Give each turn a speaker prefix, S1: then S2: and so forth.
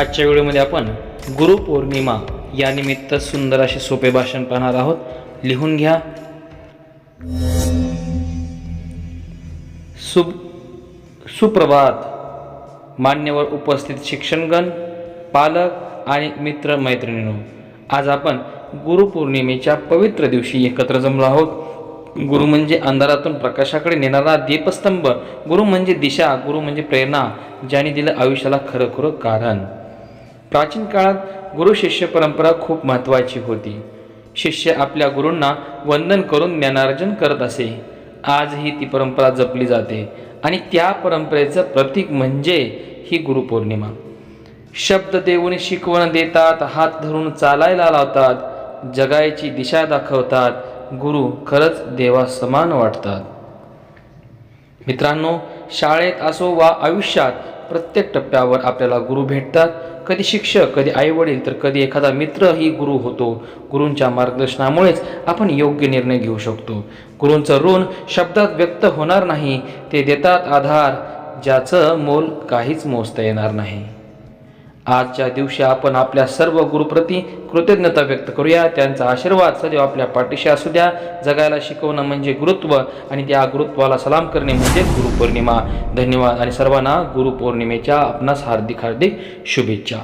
S1: आजच्या व्हिडिओमध्ये आपण गुरुपौर्णिमा यानिमित्त सुंदर असे सोपे भाषण पाहणार आहोत. लिहून घ्या. सु सुप्रभात. मान्यवर उपस्थित शिक्षणगण पालक आणि मित्र मैत्रिणींनो आज आपण गुरुपौर्णिमेच्या पवित्र दिवशी एकत्र जमलो आहोत. गुरु म्हणजे अंधारातून प्रकाशाकडे नेणारा दीपस्तंभ. गुरु म्हणजे दिशा गुरु म्हणजे प्रेरणा ज्याने दिलं आयुष्याला खरं खरं कारण. प्राचीन काळात गुरु शिष्य परंपरा खूप महत्त्वाची होती. शिष्य आपल्या गुरूंना वंदन करून ज्ञानार्जन करत असे. आजही ती परंपरा जपली जाते आणि त्या परंपरेचं प्रतीक म्हणजे ही गुरुपौर्णिमा. शब्द देऊन शिकवण देतात हात धरून चालायला लावतात जगायची दिशा दाखवतात गुरु खरंच देवा समान वाटतात. मित्रांनो शाळेत असो वा आयुष्यात प्रत्येक टप्प्यावर आपल्याला गुरु भेटतात कधी शिक्षक कधी आईवडील तर कधी एखादा मित्रही गुरु होतो. गुरूंच्या मार्गदर्शनामुळेच आपण योग्य निर्णय घेऊ शकतो. गुरूंचं ऋण शब्दात व्यक्त होणार नाही. ते देतात आधार ज्याचं मोल काहीच मोजता येणार नाही. आजच्या दिवशी आपण आपल्या सर्व गुरुप्रती कृतज्ञता व्यक्त करूया. त्यांचा आशीर्वाद सदैव आपल्या पाठीशी असू द्या. जगायला शिकवणं म्हणजे गुरुत्व आणि त्या गुरुत्वाला सलाम करणे म्हणजे गुरुपौर्णिमा. धन्यवाद आणि सर्वांना गुरुपौर्णिमेच्या आपणास हार्दिक हार्दिक शुभेच्छा.